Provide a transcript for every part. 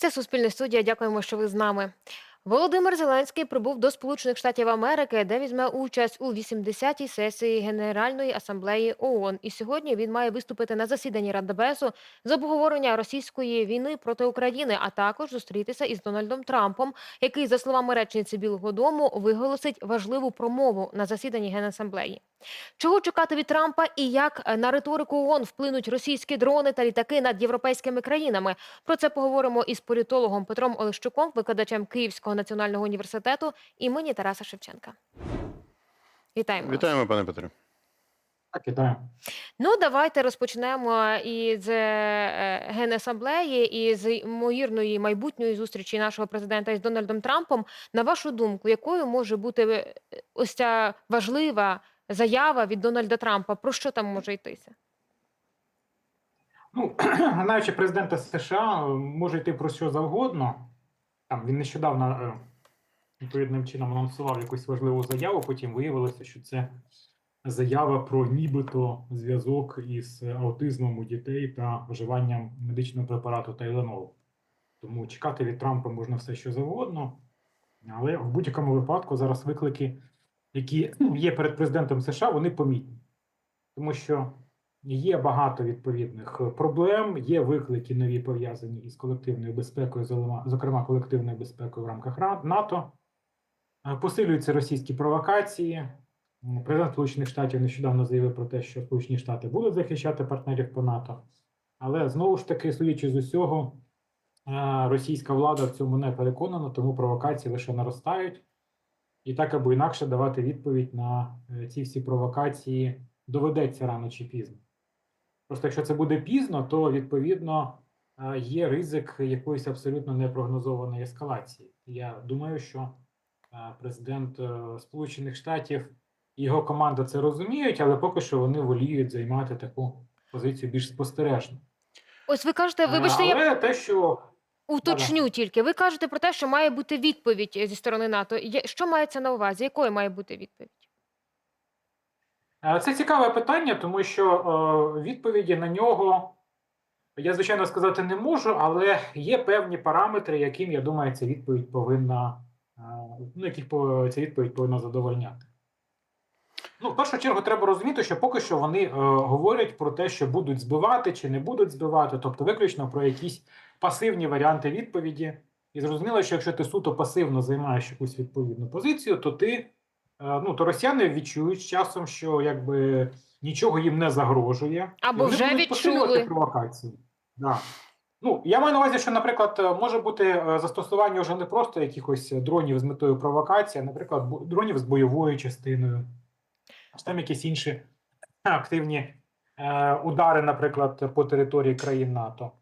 Це Суспільне студія. Дякуємо, що ви з нами. Володимир Зеленський прибув до Сполучених Штатів Америки, де візьме участь у 80-й сесії Генеральної асамблеї ООН. І сьогодні він має виступити на засіданні Радбезу з обговорення російської війни проти України, а також зустрітися із Дональдом Трампом, який, за словами речниці Білого Дому, виголосить важливу промову на засіданні Генасамблеї. Чого чекати від Трампа і як е, на риторику ООН вплинуть російські дрони та літаки над європейськими країнами? Про це поговоримо із політологом Петром Олещуком, викладачем Київського національного університету імені Тараса Шевченка. Вітаємо. вас. Вітаємо, пане Петре. Так, вітаю. Ну, давайте розпочнемо із е, генасамблеї і з ймовірної майбутньої зустрічі нашого президента із Дональдом Трампом. На вашу думку, якою може бути е, ось ця важлива заява від Дональда Трампа? Про що там може йтися? Ну, знаючи президента США, може йти про що завгодно. Там він нещодавно е, відповідним чином анонсував якусь важливу заяву. Потім виявилося, що це заява про нібито зв'язок із аутизмом у дітей та вживанням медичного препарату Тайленол. Тому чекати від Трампа можна все, що завгодно. Але в будь-якому випадку зараз виклики, які є перед президентом США, вони помітні. Тому що Є багато відповідних проблем, є виклики нові пов'язані із колективною безпекою, зокрема- зокрема колективною безпекою в рамках НАТО. Е, Посилюються російські провокації. Президент Сполучених Штатів нещодавно заявив про те, що Сполучені Штати будуть захищати партнерів по НАТО. Але знову ж таки, судячи з усього, е, російська влада в цьому не переконана, тому провокації лише наростають. І так або інакше давати відповідь на е, ці всі провокації доведеться рано чи пізно. Просто якщо це буде пізно, то відповідно е, є ризик якоїсь абсолютно непрогнозованої ескалації. Я думаю, що е, президент Сполучених Штатів і його команда це розуміють, але поки що вони воліють займати таку позицію більш спостережну. Ось ви кажете, вибачте, я те, що уточню тільки. Ви кажете про те, що має бути відповідь зі сторони НАТО. Що мається на увазі? Якою має бути відповідь? Е, Це цікаве питання, тому що е, відповіді на нього я, звичайно, сказати не можу, але є певні параметри, яким, я думаю, ця відповідь повинна, е, ну, яких ця відповідь повинна задовольняти. Ну, в першу чергу, треба розуміти, що поки що вони е, говорять про те, що будуть збивати чи не будуть збивати, тобто виключно про якісь пасивні варіанти відповіді. І зрозуміло, що якщо ти суто пасивно займаєш якусь відповідну позицію, то ти Е, ну то росіяни відчують з часом, що якби нічого їм не загрожує, Або вони вже відчули. провокації. Да. Ну я маю на увазі, що, наприклад, е, може бути е, застосування вже не просто якихось дронів з метою провокації, а, наприклад, дронів з бойовою частиною, чи там якісь інші активні е, удари, наприклад, по території країн НАТО.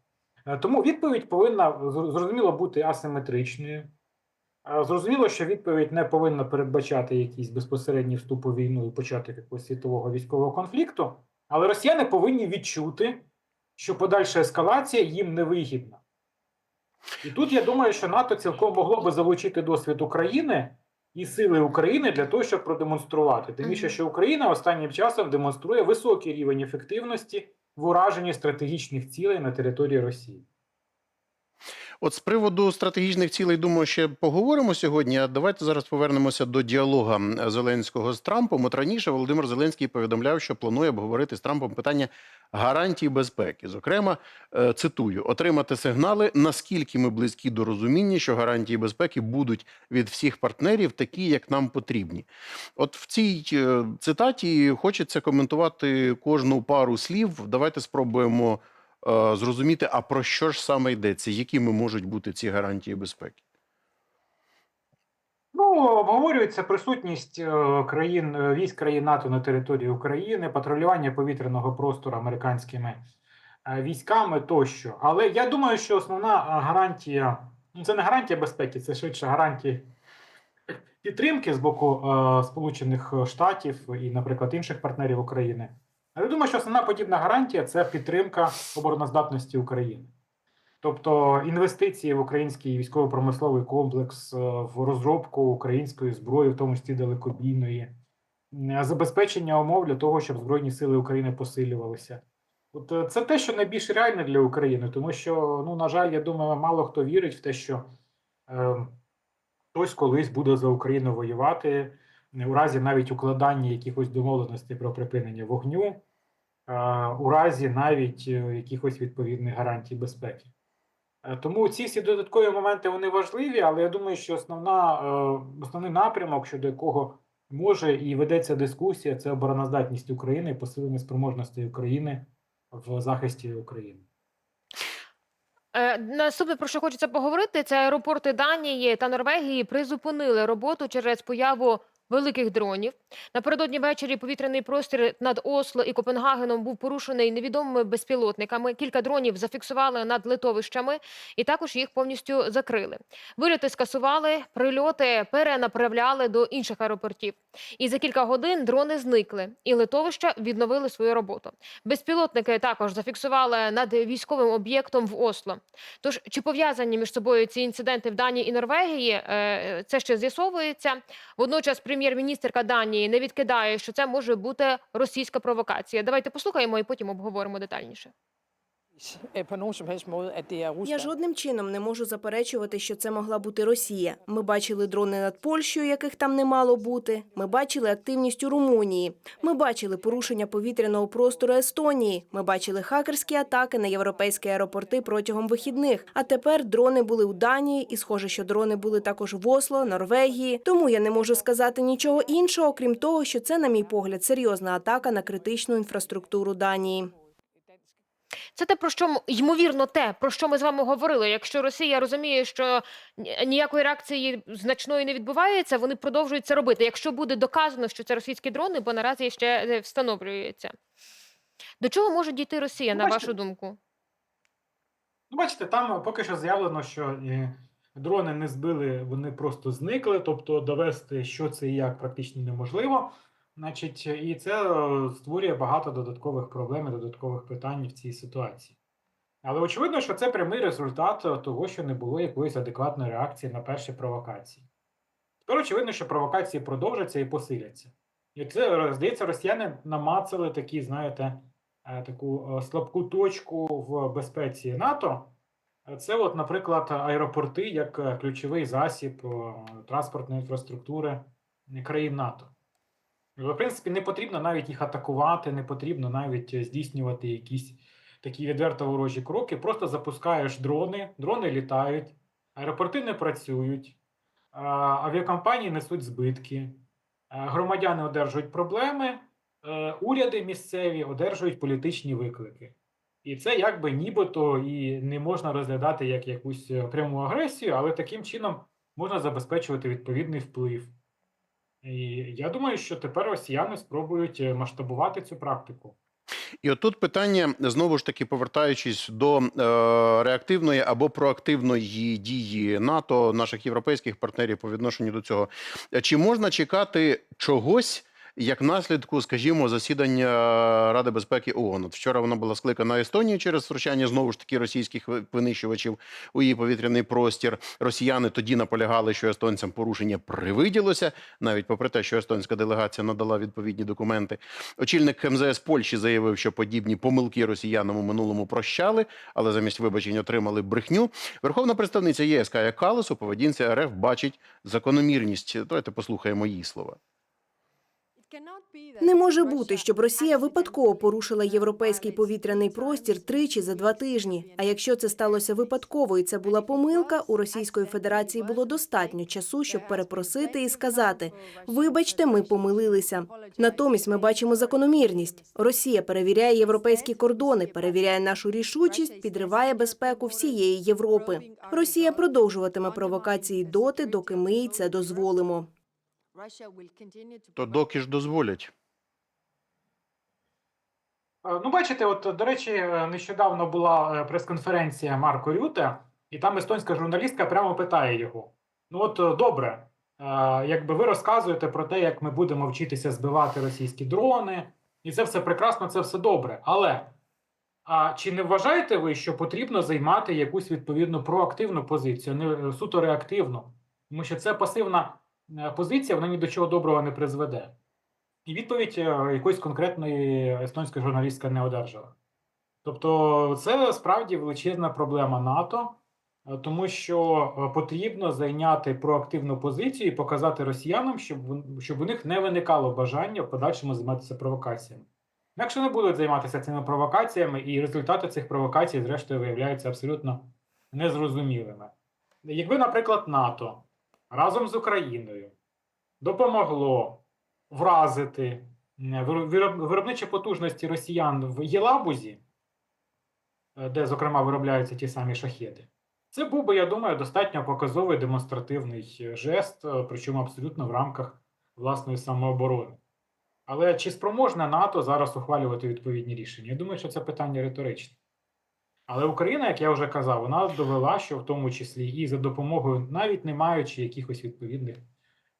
Е, Тому відповідь повинна зрозуміло бути асиметричною. Е, Зрозуміло, що відповідь не повинна передбачати якийсь безпосередній вступ у війну і початок якогось світового військового конфлікту, але росіяни повинні відчути, що подальша ескалація їм невигідна. І тут я думаю, що НАТО цілком могло би залучити досвід України і сили України для того, щоб продемонструвати. Тим більше, що Україна останнім часом демонструє високий рівень ефективності в ураженні стратегічних цілей на території Росії. От з приводу стратегічних цілей, думаю, ще поговоримо сьогодні. А давайте зараз повернемося до діалога Зеленського з Трампом. От раніше Володимир Зеленський повідомляв, що планує обговорити з Трампом питання гарантій безпеки. Зокрема, е, цитую: отримати сигнали, наскільки ми близькі до розуміння, що гарантії безпеки будуть від всіх партнерів такі, як нам потрібні. От в цій е, цитаті хочеться коментувати кожну пару слів. Давайте спробуємо зрозуміти, а про що ж саме йдеться, якими можуть бути ці гарантії безпеки. Ну, обговорюється присутність е, країн е, військ країн НАТО на території України, патрулювання повітряного простору американськими е, військами тощо. Але я думаю, що основна е, гарантія ну це не гарантія безпеки, це швидше гарантія підтримки з боку е, Сполучених Штатів і, наприклад, інших партнерів України. Але я думаю, що основна подібна гарантія це підтримка обороноздатності України. Тобто інвестиції в український військово-промисловий комплекс, е, в розробку української зброї, в тому числі далекобійної, забезпечення умов для того, щоб Збройні сили України посилювалися. От е, це те, що найбільш реальне для України, тому що, ну, на жаль, я думаю, мало хто вірить в те, що е, хтось колись буде за Україну воювати, у разі навіть укладання якихось домовленостей про припинення вогню, е, у разі навіть е, якихось відповідних гарантій безпеки. Е, Тому ці всі додаткові моменти вони важливі, але я думаю, що основна, е, основний напрямок, щодо якого може і ведеться дискусія, це обороноздатність України посилення спроможностей України в захисті України. Е, Наступне, про що хочеться поговорити, це аеропорти Данії та Норвегії призупинили роботу через появу великих дронів. Напередодні ввечері повітряний простір над Осло і Копенгагеном був порушений невідомими безпілотниками. Кілька дронів зафіксували над литовищами і також їх повністю закрили. Вильоти скасували, прильоти перенаправляли до інших аеропортів. І за кілька годин дрони зникли, і литовища відновили свою роботу. Безпілотники також зафіксували над військовим об'єктом в Осло. Тож чи пов'язані між собою ці інциденти в Данії і Норвегії? е, Це ще з'ясовується. Водночас прем'єр-міністрка Данії не відкидає, що це може бути російська провокація. Давайте послухаємо і потім обговоримо детальніше. På nogen som helst måde, at det er Rusland. Я жодним чином не можу заперечувати, що це могла бути Росія. Ми бачили дрони над Польщею, яких там не мало бути. Ми бачили активність у Румунії. Ми бачили порушення повітряного простору Естонії. Ми бачили хакерські атаки на європейські аеропорти протягом вихідних. А тепер дрони були у Данії, і схоже, що дрони були також в Осло, Норвегії. Тому я не можу сказати нічого іншого, крім того, що це, на мій погляд, серйозна атака на критичну інфраструктуру Данії. Це те, про що ймовірно, те, про що ми з вами говорили. Якщо Росія розуміє, що ніякої реакції значної не відбувається, вони продовжують це робити. Якщо буде доказано, що це російські дрони, бо наразі ще е, встановлюється. До чого може дійти Росія, Ну, на бачите, вашу думку? Ну, бачите, там поки що заявлено, що е, дрони не збили, вони просто зникли, тобто довести, що це і як, практично неможливо. Значить, і це е, створює багато додаткових проблем і додаткових питань в цій ситуації. Але очевидно, що це прямий результат е, того, що не було якоїсь адекватної реакції на перші провокації. Тепер очевидно, що провокації продовжаться і посиляться. І це, е, здається, росіяни намацали такі, знаєте, е, таку е, слабку точку в безпеці НАТО. Е, Це, от, наприклад, аеропорти як е, ключовий засіб е, транспортної інфраструктури країн НАТО. В принципі, не потрібно навіть їх атакувати, не потрібно навіть е, здійснювати якісь такі відверто ворожі кроки. Просто запускаєш дрони, дрони літають, аеропорти не працюють, авіакомпанії несуть збитки, е, громадяни одержують проблеми, е, уряди місцеві одержують політичні виклики. І це якби нібито і не можна розглядати як якусь пряму агресію, але таким чином можна забезпечувати відповідний вплив. І я думаю, що тепер росіяни спробують е, масштабувати цю практику. І отут питання знову ж таки повертаючись до е, реактивної або проактивної дії НАТО, наших європейських партнерів по відношенню до цього. Чи можна чекати чогось? Як наслідку, скажімо, засідання Ради безпеки ООН. От вчора вона була скликана Естонії через втручання знову ж таки російських винищувачів у її повітряний простір. Росіяни тоді наполягали, що естонцям порушення привиділося, навіть попри те, що естонська делегація надала відповідні документи. Очільник МЗС Польщі заявив, що подібні помилки росіянам у минулому прощали, але замість вибачень отримали брехню. Верховна представниця ЄС Кая Калас у поведінці РФ бачить закономірність. Давайте послухаємо її слова. Не може бути, щоб Росія випадково порушила європейський повітряний простір тричі за два тижні. А якщо це сталося випадково і це була помилка, у Російської Федерації було достатньо часу, щоб перепросити і сказати: вибачте, ми помилилися. Натомість ми бачимо закономірність. Росія перевіряє європейські кордони, перевіряє нашу рішучість, підриває безпеку всієї Європи. Росія продовжуватиме провокації доти, доки ми це дозволимо. То доки ж дозволять. Е, Ну, бачите, от, до речі, е, нещодавно була е, прес-конференція Марко Рюте, і там естонська журналістка прямо питає його: ну, от добре, якби ви розказуєте про те, як ми будемо вчитися збивати російські дрони, і це все прекрасно, це все добре. Але а чи не вважаєте ви, що потрібно займати якусь відповідну проактивну позицію, не суто реактивну? Тому що це пасивна позиція, вона ні до чого доброго не призведе. І відповідь е, якоїсь конкретної естонська журналістка не одержала. Тобто, це справді величезна проблема НАТО, е, тому що е, потрібно зайняти проактивну позицію і показати росіянам, щоб, щоб у них не виникало бажання в подальшому займатися провокаціями. Якщо не будуть займатися цими провокаціями, і результати цих провокацій, зрештою, виявляються абсолютно незрозумілими. Якби, наприклад, НАТО разом з Україною допомогло вразити е, виро- вироб- виробничі потужності росіян в Єлабузі, е, де, зокрема, виробляються ті самі шахеди, це був би, я думаю, достатньо показовий демонстративний е, жест, причому абсолютно в рамках власної самооборони. Але чи спроможне НАТО зараз ухвалювати відповідні рішення? Я думаю, що це питання риторичне. Але Україна, як я вже казав, вона довела, що в тому числі і за допомогою, навіть не маючи якихось відповідних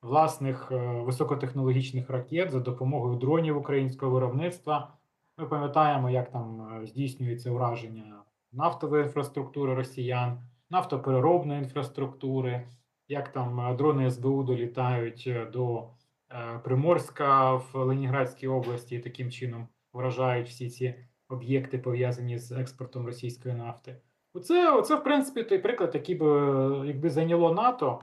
власних е, високотехнологічних ракет, за допомогою дронів українського виробництва. Ми пам'ятаємо, як там е, здійснюється ураження нафтової інфраструктури росіян, нафтопереробної інфраструктури, як там е, дрони СБУ долітають до Приморська в Леніградській області і таким чином вражають всі ці об'єкти, пов'язані з експортом російської нафти. Оце, оце, в принципі, той приклад, який би, якби зайняло НАТО,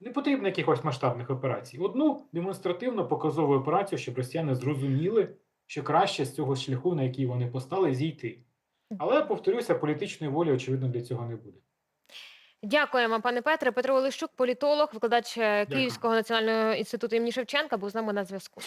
не потрібно якихось масштабних операцій. Одну демонстративно показову операцію, щоб росіяни зрозуміли, що краще з цього шляху, на який вони постали, зійти. Але повторюся, політичної волі, очевидно, для цього не буде. Дякуємо, пане Петре. Петро Олещук, політолог, викладач е, Дякую. Київського національного інституту імені Шевченка, був з нами на зв'язку.